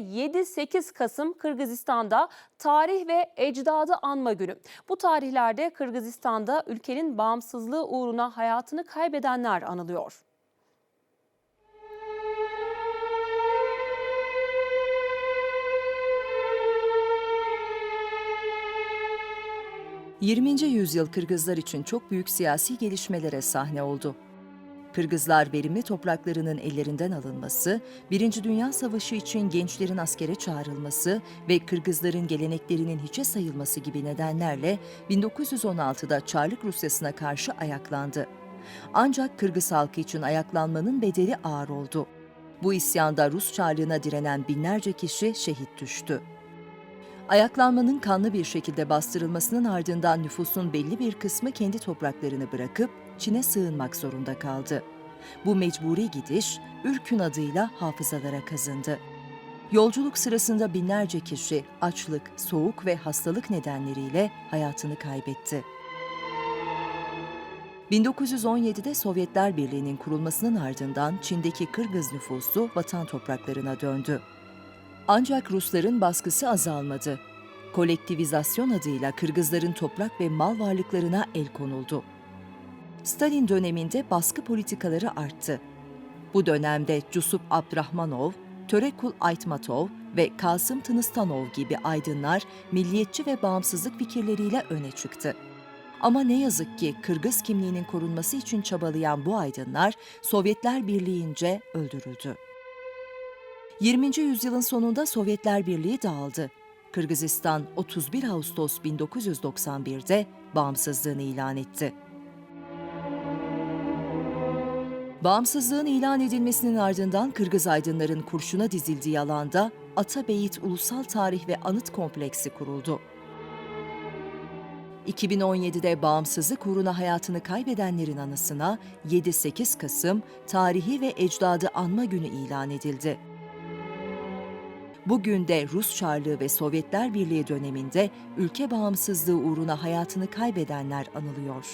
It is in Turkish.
7-8 Kasım Kırgızistan'da tarih ve ecdadı anma günü. Bu tarihlerde Kırgızistan'da ülkenin bağımsızlığı uğruna hayatını kaybedenler anılıyor. – 20. yüzyıl Kırgızlar için çok büyük siyasi gelişmelere sahne oldu. Kırgızlar verimli topraklarının ellerinden alınması, Birinci Dünya Savaşı için gençlerin askere çağrılması ve Kırgızların geleneklerinin hiçe sayılması gibi nedenlerle 1916'da Çarlık Rusyası'na karşı ayaklandı. Ancak Kırgız halkı için ayaklanmanın bedeli ağır oldu. Bu isyanda Rus Çarlığına direnen binlerce kişi şehit düştü. Ayaklanmanın kanlı bir şekilde bastırılmasının ardından nüfusun belli bir kısmı kendi topraklarını bırakıp Çin'e sığınmak zorunda kaldı. Bu mecburi gidiş Ürkün adıyla hafızalara kazındı. Yolculuk sırasında binlerce kişi açlık, soğuk ve hastalık nedenleriyle hayatını kaybetti. 1917'de Sovyetler Birliği'nin kurulmasının ardından Çin'deki Kırgız nüfusu vatan topraklarına döndü. Ancak Rusların baskısı azalmadı. Kolektivizasyon adıyla Kırgızların toprak ve mal varlıklarına el konuldu. Stalin döneminde baskı politikaları arttı. Bu dönemde Cusup Abdrahmanov, Törekul Aytmatov ve Kasım Tınıstanov gibi aydınlar milliyetçi ve bağımsızlık fikirleriyle öne çıktı. Ama ne yazık ki Kırgız kimliğinin korunması için çabalayan bu aydınlar Sovyetler Birliği'nce öldürüldü. 20. yüzyılın sonunda Sovyetler Birliği dağıldı. Kırgızistan 31 Ağustos 1991'de bağımsızlığını ilan etti. Bağımsızlığın ilan edilmesinin ardından Kırgız aydınların kurşuna dizildiği alanda Atabeyit Ulusal Tarih ve Anıt Kompleksi kuruldu. 2017'de bağımsızlık uğruna hayatını kaybedenlerin anısına 7-8 Kasım Tarihi ve Ecdadı Anma Günü ilan edildi. Bugün de Rus Çarlığı ve Sovyetler Birliği döneminde ülke bağımsızlığı uğruna hayatını kaybedenler anılıyor.